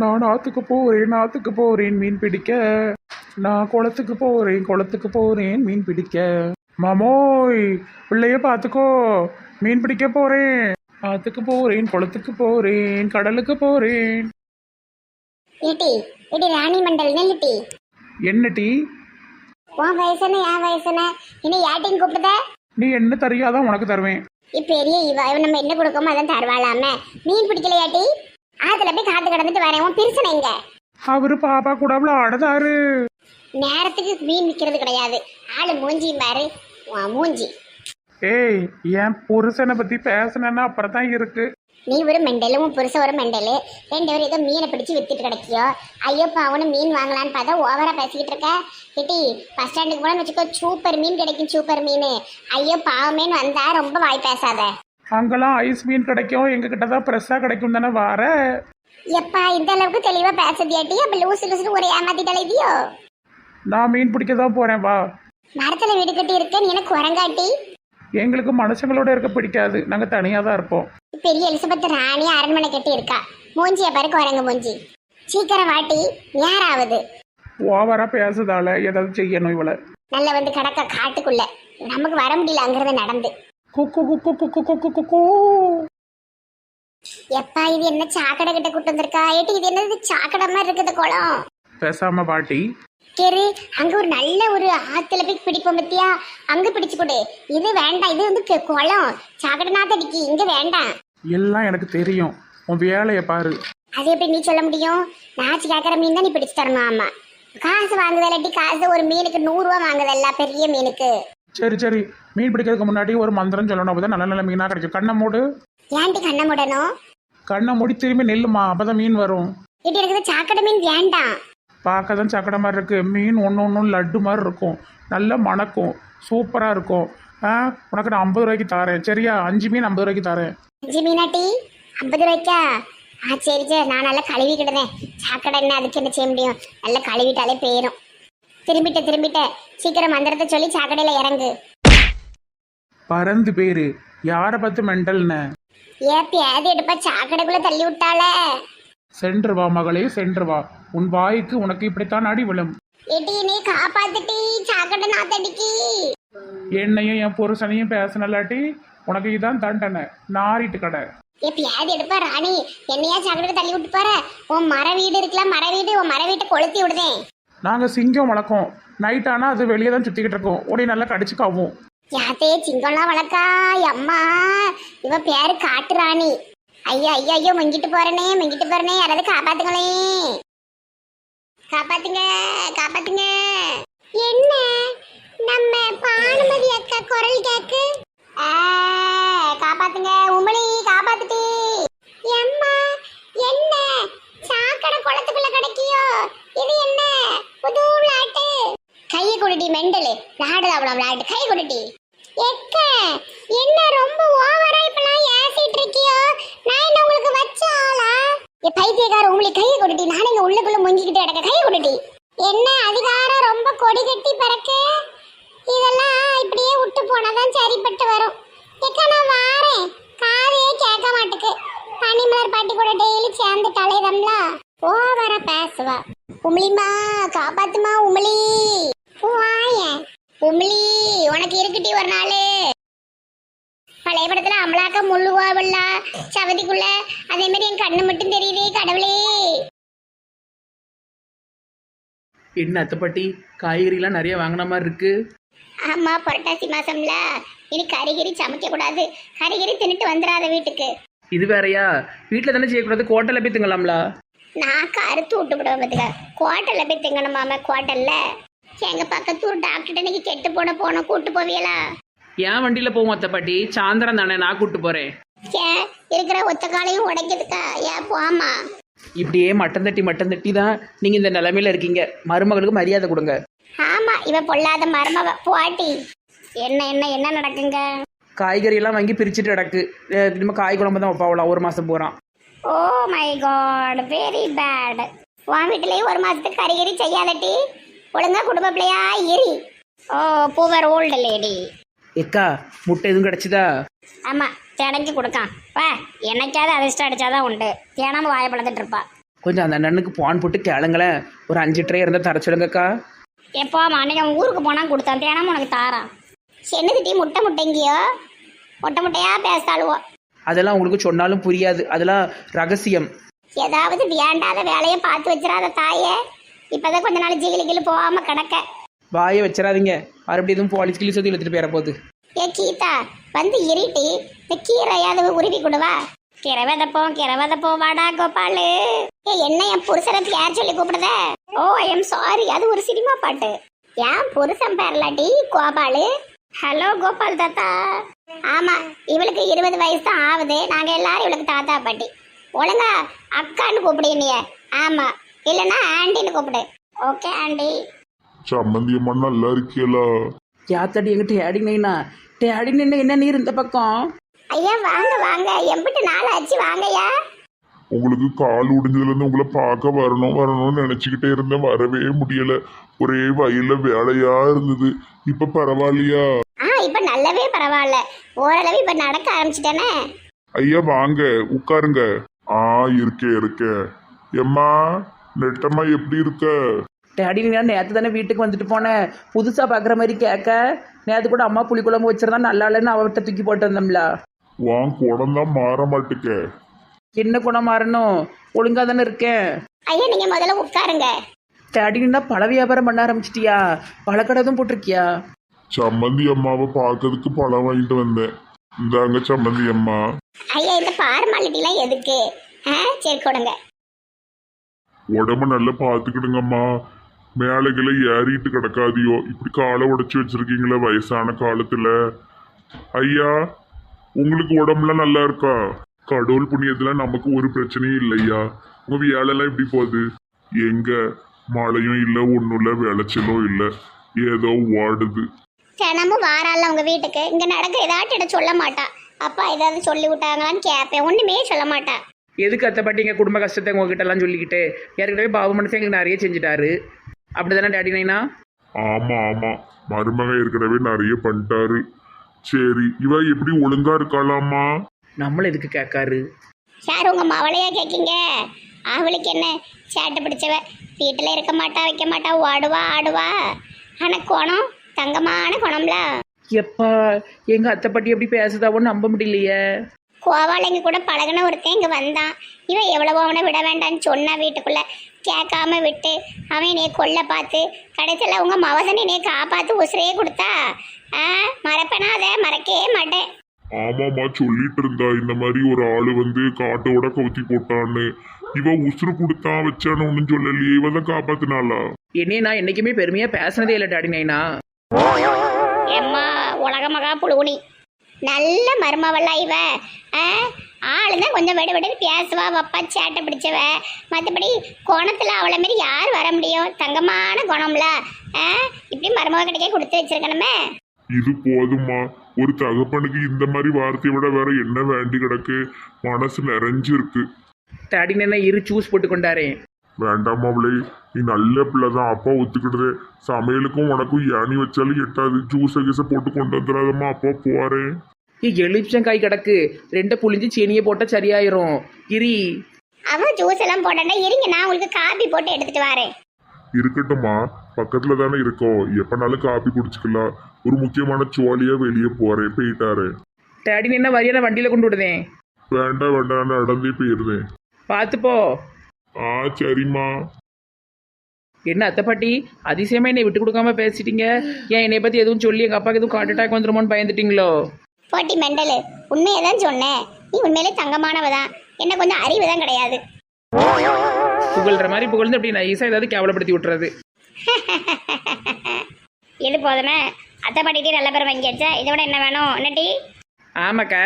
நான் ஆற்றுக்கு போகிறேன் ஆற்றுக்கு போகிறேன் மீன் பிடிக்க. நான் குளத்துக்கு போகிறேன் குளத்துக்கு போகிறேன் மீன் பிடிக்க. மாமோய் பிள்ளைய பார்த்துக்கோ மீன் பிடிக்க போகிறேன் ஆற்றுக்கு போகிறேன் குளத்துக்கு போகிறேன் கடலுக்கு போகிறேன் ஏட்டி ஏட்டி ராணி மண்டல் நெல்லுட்டி என்ன டீ? உன் வயசுன என் வயசுன இன்னும் ஏட்டின்னு கூப்பிடுத? நீ என்ன தரியாதான் உனக்கு தருவேன். இப்பெரிய இவ இவ நம்ம என்ன கொடுக்கோமோ அதான் தருவாளாம. மீன் பிடிக்கலையாட்டி ஆத்துல போய் காத்து கிடந்துட்டு வரேன். உன் பிரிசன எங்க? அவரு பாப்பா கூட ஆடுதாரு நேரத்துக்கு மீன் விற்கிறது கிடையாது. ஆளு மூஞ்சி பாரு. உன் மூஞ்சி. ஏய் என் புருஷனை பத்தி பேசினேன்னா அப்புறம் தான் இருக்கு. நீ ஒரு மெண்டலு உன் புருஷன் ஒரு மெண்டலு. ரெண்டு பேரும் ஏதோ மீனை பிடிச்சு வித்துட்டு கிடைக்கியோ? ஐயோ அவனு மீன் வாங்கலான்னு பார்த்தா ஓவரா பேசிக்கிட்டு இருக்க. கிட்டி பஸ் ஸ்டாண்டுக்கு போனோம்னு வச்சுக்கோ சூப்பர் மீன் கிடைக்கும் சூப்பர் மீன். ஐயோ பாவமேன்னு வந்தா ரொம்ப வாய் பேசாத. அங்கெல்லாம் ஐஸ் மீன் கிடைக்கும். எங்க கிட்ட தான் ஃப்ரெஷ்ஷாக கிடைக்கும் தானே வார. எப்பா இந்த அளவுக்கு தெளிவா பேசுதியாட்டி அப்ப லூசு லூசுன்னு ஒரு ஏமாத்தி தலைவியோ நான் மீன் பிடிக்க தான் போறேன் வா. மரத்துல வீடு கட்டி இருக்க நீ எனக்கு குரங்காட்டி எங்களுக்கு மனுஷங்களோட இருக்க பிடிக்காது. நாங்க தனியா தான் இருப்போம். பெரிய எலிசபெத் ராணி அரண்மனை கட்டி இருக்கா? மூஞ்சிய பாரு குரங்கு மூஞ்சி. சீக்கிரம் வாட்டி நேராவது ஓவரா பேசுதால ஏதாவது செய்யணும் இவளை. நல்ல வந்து கிடக்க காட்டுக்குள்ள. நமக்கு வர முடியல அங்கிருந்து நடந்து. குக்கு குக்கு குக்கு குக்கு குக்கு எப்பா இது என்ன சாக்கடை கிட்ட கூட்டு வந்திருக்கா? ஏட்டி இது என்னது? சாக்கடை மாதிரி இருக்குது குளம். பேசாம பாட்டி. சரி அங்க ஒரு நல்ல ஒரு ஆத்துல போய் பிடிப்போம் பத்தியா? அங்க பிடிச்சு கொடு இது வேண்டாம். இது வந்து கு- குளம். சாக்கடை நாத்தடிக்கு இங்க வேண்டாம். எல்லாம் எனக்கு தெரியும். உன் வேலையை பாரு. அது எப்படி நீ சொல்ல முடியும்? நாச்சு கேட்கற மீன் தான் நீ பிடிச்சு தரணும் ஆமா காசு வாங்குதல் இல்லாட்டி காசு ஒரு மீனுக்கு நூறு ரூபா வாங்குதல்ல பெரிய மீனுக்கு. சரி சரி. மீன் பிடிக்கிறதுக்கு முன்னாடி ஒரு மந்திரம் சொல்லணும். அப்பதான் நல்ல நல்ல மீனா கிடைக்கும். கண்ணை மூடு. ஏன்டி கண்ணை முடணும்? கண்ணை மூடி திரும்பி நெல்லுமா? அப்பதான் மீன் வரும். இட்டு இருக்குது சாக்கடை மீன் வேண்டாம். பார்க்க தான் சக்கடை மாதிரி இருக்கு. மீன் ஒன்று ஒன்றும் லட்டு மாதிரி இருக்கும். நல்ல மணக்கும். சூப்பராக இருக்கும். ஆ உனக்கு நான் ஐம்பது ரூபாய்க்கு தரேன். சரியா? அஞ்சு மீன் ஐம்பது ரூபாய்க்கு தரேன். அஞ்சு மீனாட்டி ஐம்பது ரூபாய்க்கா? ஆ சரி சரி. நான் நல்லா கழுவிக்கிடுதேன் சாக்கடை என்ன அதுக்கு என்ன செய்ய முடியும்? நல்லா கழுவிட்டாலே போயிடும் திரும்பிட்ட திரும்பிட்ட. சீக்கிரம் மந்திரத்தை சொல்லி சாக்கடையில் இறங்கு. பறந்து பேரு. யாரை பார்த்து மெண்டல்னு? ஏப்பி ஏது எடுப்பா சாக்கடைக்குள்ள தள்ளி விட்டாளே. சென்று வா மகளே சென்று வா. உன் வாய்க்கு உனக்கு இப்படித்தான் அடி விழும். எட்டி நீ காப்பாத்துட்டி சாக்கடை நாத்தடிக்கி. என்னையும் என் புருஷனையும் பேசினலாட்டி உனக்கு இதான் தண்டனை. நாரிட்டு கடை. ஏப்பி ஏது எடுப்பா ராணி. என்னையா சாக்கடை தள்ளி விட்டு போற? உன் மர வீடு இருக்குல்ல மர வீடு உன் மர வீட்டை கொளுத்தி விடுதேன். நாங்கள் சிங்கம் வளர்க்கோம். நைட் ஆனால் அது வெளியே தான் சுற்றிக்கிட்டு இருக்கோம். உடனே நல்லா கடிச்சு காவும். யாத்தே சிங்கம்லாம் வளர்க்கா அம்மா. இவ பேரு காட்டுராணி. ஐயோ ஐயோ ஐயோ மங்கிட்டு போறனே மங்கிட்டு போறனே. யாராவது காப்பாத்துங்களே. காப்பாத்துங்க காப்பாத்துங்க. என்ன? நம்ம பானுமதி அக்கா குரல் கேக்கு? ஆ, காப்பாத்துங்க உமளி காப்பாத்துட்டி எம்மா என்ன சாக்கடை குளத்துக்குள்ள கிடைக்கியோ இது என்ன புது விளையாட்டு கையை கொடுட்டி மெண்டலு விளையாடுதா அவ்வளோ விளையாட்டு கை கொடுட்டி எக்க என்ன ரொம்ப ஓவரா இப்பலாம் ஏசிட்டு இருக்கியோ? நான் என்ன உங்களுக்கு வச்ச ஆளா? ஏ பைத்தியக்கார உங்களுக்கு கையை கொடுட்டி நான் இங்க உள்ளுக்குள்ள முங்கிக்கிட்டு கிடக்க கையை கொடுட்டி என்ன அதிகாரம்? ரொம்ப கொடி கட்டி பறக்கு. இதெல்லாம் இப்படியே விட்டு போனாதான் சரிப்பட்டு வரும். எக்க நான் வாரேன். காதையே கேட்க மாட்டுக்கு. பனிமலர் பாட்டி கூட டெய்லி சேர்ந்து தலைதம்ல ஓவரா பேசுவா. உமிழிமா காப்பாத்துமா ஒரு நாள். பழைய படத்துல அமலாக்க முள்ளுவாவல்ல சவதிக்குள்ள அதே மாதிரி என் கண்ணு மட்டும் தெரியுதே கடவுளே. என்ன அத்தைப்பாட்டி காய்கறிலாம் நிறைய வாங்கின மாதிரி இருக்கு. ஆமா புரட்டாசி மாசம்ல. இனி கறிகிரி சமைக்க கூடாது. கறிகிரி தின்னுட்டு வந்துடாத வீட்டுக்கு. இது வேறயா? வீட்டில் தானே செய்யக்கூடாது கோட்டையில் போய் திங்கலாம்ல? நான் கருத்து விட்டு விடுவேன் பார்த்துக்க குவாட்டல்ல போய் திங்கணுமாம குவாட்டல்ல எங்க பக்கத்து ஒரு டாக்டர் இன்னைக்கு கெட்டு போன போனோம். கூட்டு போவியலா ஏன் வண்டியில் போவோம் அத்தைப்பாட்டி சாயந்தரம் தானே நான் கூப்பிட்டு போகிறேன் ஏன் இருக்கிற ஒத்த காலையும் உடைக்கிறதுக்கா? ஏன் போமா இப்படியே மட்டன் தட்டி மட்டன் தட்டி தான் நீங்கள் இந்த நிலைமையில இருக்கீங்க. மருமகளுக்கு மரியாதை கொடுங்க. ஆமா இவ பொல்லாத மருமவ. போட்டி. என்ன என்ன என்ன நடக்குங்க? காய்கறி எல்லாம் வாங்கி பிரிச்சுட்டு கிடக்கு. அஹ் திரும்ப காய் குழம்பு தான் வைப்பாவலாம் ஒரு மாதம் போகிறான் oh my god very bad உன் வீட்டிலேயே ஒரு மாசத்துக்கு கறிகறி செய்யாதட்டி. ஒழுங்கா குடும்ப பிள்ளையா இரி ஓ பூவர் ஓல்டு லேடி எக்கா முட்டை எதுவும் கிடச்சிதா? ஆமா தினைக்கு கொடுக்கான். வா என்னைக்காவது அதிர்ஷ்டம் அடிச்சாதான் உண்டு. தினமும் வாயை பழந்துட்டு இருப்பா. கொஞ்சம் அந்த அண்ணனுக்கு போன் போட்டு கேளுங்களேன் ஒரு அஞ்சு ட்ரே இருந்தால் தர சொல்லுங்கக்கா. எப்போ அன்னைக்கு அவன் ஊருக்கு போனா கொடுத்தான். தேனாம உனக்கு தாரான். என்னது டீ முட்டை முட்டைங்கியோ முட்டை முட்டையா பேசாளுவோ? அதெல்லாம் உங்களுக்கு சொன்னாலும் புரியாது. அதெல்லாம் ரகசியம். ஏதாவது வேண்டாத வேலையை பார்த்து வச்சிடாத தாயே. இப்பதான் கொஞ்ச நாள் ஜிகிலி கிளி போகாம கிடக்க. வாயை வச்சிடாதீங்க. மறுபடியும் எதுவும் போலீஸ் கிளி சொல்லி எடுத்துகிட்டு போயிட போகுது. ஏ கீதா வந்து இருட்டி இந்த கீரையாவது உருவி கொடுவா? கீரை விதப்போம் கீரை விதப்போம் வாடா கோபாலு. ஏ என்ன என் புருஷனை பேர் சொல்லி கூப்பிடுத? ஓ ஐ எம் சாரி அது ஒரு சினிமா பாட்டு. ஏன் புருஷன் பேர்லாட்டி கோபாலு. ஹலோ கோபால் தாத்தா. ஆமா இவளுக்கு இருபது வயசு தான் ஆகுது. நாங்க எல்லாரும் இவளுக்கு தாத்தா பாட்டி. ஒழுங்கா அக்கான்னு கூப்பிடு நீ ஆமா இல்லைன்னா ஆண்டின்னு கூப்பிடு. Okay aunty. சம்மந்தி அம்மா நல்லா இருக்கியலா? யாத்தாடி எங்கிட்ட டேடினா டேடின்னு என்ன நீர் இந்த பக்கம்? ஐயா வாங்க வாங்க. எம்பிட்டு நாள் ஆச்சு வாங்கய்யா. உங்களுக்கு கால் உடைஞ்சதுல இருந்து உங்களை பார்க்க வரணும் வரணும்னு நினைச்சுக்கிட்டே இருந்தேன். வரவே முடியல. ஒரே வயல்ல வேலையா இருந்தது. இப்ப பரவாயில்லையா? ஆ இப்ப நல்லாவே பரவாயில்ல. ஓரளவு இப்ப நடக்க ஆரம்பிச்சிட்டேனே. ஐயா வாங்க உட்காருங்க. ஆ இருக்கே இருக்கே. எம்மா? நெட்டம்மா எப்படி இருக்க? டேடி நான் நேற்று தானே வீட்டுக்கு வந்துட்டு போனேன் புதுசாக பார்க்குற மாதிரி கேட்க. நேற்று கூட அம்மா புளிக்குழம்பு வச்சிருந்தா நல்லா இல்லைன்னு அவர்கிட்ட தூக்கி போட்டு வந்தோம்ல வான் குடம் தான் மாற மாட்டுக்க. என்ன குணம் மாறணும்? ஒழுங்காக தானே இருக்கேன். ஐயா நீங்க முதல்ல உட்காருங்க. டேடினா பழ வியாபாரம் பண்ண ஆரம்பிச்சிட்டியா? பழக்கடை எதுவும் போட்டிருக்கியா? சம்மந்தி அம்மாவை பார்க்கறதுக்கு பழம் வாங்கிட்டு வந்தேன். இந்தாங்க சம்மந்தி அம்மா. ஐயா இந்த ஃபார்மாலிட்டிலாம் எதுக்கு? ஆ சரி கொடுங்க. உடம்ப நல்லா பார்த்துக்கிடுங்கம்மா மேலைகளை ஏறிட்டு கிடக்காதியோ. இப்படி காலை உடச்சி வச்சிருக்கீங்களே வயசான காலத்துல. ஐயா உங்களுக்கு உடம்புலாம் நல்லா இருக்கா? கடவுள் புண்ணியத்துல நமக்கு ஒரு பிரச்சனையும் இல்லையா? உங்க வேலைலாம் எப்படி போகுது? எங்க? மழையும் இல்லை ஒன்றும் இல்லை விளைச்சலும் இல்லை. ஏதோ ஓடுது. தினமும் வாரால உங்க வீட்டுக்கு. இங்க நடக்க ஏதாட்டும் இடம் சொல்ல மாட்டா. அப்பா ஏதாவது சொல்லி விட்டாங்களான்னு கேட்பேன் ஒண்ணுமே சொல்ல மாட்டா. எதுக்கு அத்தை பாட்டிங்க குடும்ப கஷ்டத்தை உங்ககிட்ட எல்லாம் சொல்லிக்கிட்டு? ஏற்கனவே பாபு மனசு எங்களுக்கு நிறைய செஞ்சுட்டாரு. அப்படி தானே டேடி நைனா? ஆமா ஆமா. மருமகன் ஏற்கனவே நிறைய பண்ணிட்டாரு. சரி இவ எப்படி ஒழுங்கா இருக்காளாமா நம்மள எதுக்கு கேட்காரு? யார் உங்க மவளையா கேட்கீங்க? அவளுக்கு என்ன? சேட்டை பிடிச்சவ வீட்டுல இருக்க மாட்டா வைக்க மாட்டா ஓடுவா ஆடுவா? ஆனா குணம் தங்கமான குணம்ல. எப்பா எங்க அத்தை பாட்டி எப்படி பேசுதாவோன்னு நம்ப முடியலையே. கோவாலைங்க கூட பழகுன ஒருத்தன் இங்க வந்தான். இவன் எவ்வளவோ அவனை விட வேண்டாம்னு சொன்னா வீட்டுக்குள்ள. கேட்காம விட்டு அவன் என்னைய கொல்ல பார்த்து கடைசியில் உங்க மவசன் என்னைய காப்பாத்து உசுரையே கொடுத்தா? ஆ மறப்பேனா அதை மறக்கவே மாட்டேன். ஆமாம்மா சொல்லிட்டு இருந்தா. இந்த மாதிரி ஒரு ஆளு வந்து காட்டோட கவுத்தி போட்டான்னு. இவ உசுறு கொடுத்தா வச்சான்னு ஒன்றும் சொல்லலையே. இவ தான் காப்பாத்தினாளா? என்னைய நான் என்னைக்குமே பெருமையா பேசினதே இல்லை டாடி நைனா. எம்மா உலக மகா புழுகுனி. நல்ல மருமவல்லா இவ. ஆ? ஆளு தான் கொஞ்சம் விட விட பேசுவா வப்பா சேட்டை பிடிச்சவ. மற்றபடி குணத்தில் அவளை மாரி யார் வர முடியும்? தங்கமான குணம்ல. ஆ? இப்படி மருமக கிடைக்க கொடுத்து வச்சிருக்கணுமே. இது போதும்மா. ஒரு தகப்பனுக்கு இந்த மாதிரி வார்த்தையை விட வேற என்ன வேண்டி கிடக்கு? மனசு நிறைஞ்சிருக்கு. டாடி நைனா இரு ஜூஸ் போட்டு கொண்டாரே வேண்டாம் அவளே நீ நல்ல பிள்ளை தான் அப்பா ஒத்துக்கிடுது. சமையலுக்கும் உனக்கும் ஏணி வச்சாலும் எட்டாது. ஜூஸை கீஸை போட்டு கொண்டு வந்துடாதம்மா அப்பா போறேன் எலுமிச்சங்காய் கிடக்கு. ரெண்டை புளிஞ்சு சீனியை போட்டால் சரியாயிரும். இரி. அவன் ஜூஸ் எல்லாம் போட்டா இருங்க நான் உங்களுக்கு காபி போட்டு எடுத்துட்டு வரேன். இருக்கட்டும்மா பக்கத்துல தானே இருக்கோம் எப்பனாலும் காப்பி குடிச்சுக்கலாம். ஒரு முக்கியமான சோழியா வெளியே போறேன் போயிட்டாரு. டாடி நைனா வரியா நான் வண்டியில் கொண்டு விடுதேன் வேண்டாம் வேண்டாம் நான் நடந்தே போயிருந்தேன். பார்த்து போ. ஆ சரிம்மா. என்ன அத்தை பாட்டி? அதிசயமா என்னை விட்டு கொடுக்காம பேசிட்டீங்க. ஏன் என்னை பற்றி எதுவும் சொல்லி எங்கள் அப்பாவுக்கு எதுவும் ஹார்ட் அட்டாக் வந்துருமோன்னு பயந்துட்டீங்களோ? போட்டி மெண்டலு உண்மையை தான் சொன்னேன். நீ உண்மையிலே தங்கமானவ தான் என்ன கொஞ்சம் அறிவு தான் கிடையாது. புகழ்ற மாதிரி புகழ்ந்து அப்படி நைஸாக ஏதாவது கேவலப்படுத்தி விட்டுறது. இது போதுமே? அத்தை பாட்டிட்டே நல்ல பேர் வாங்கியாச்சா இதை விட என்ன வேணும்? என்னட்டி ஆமாக்கா.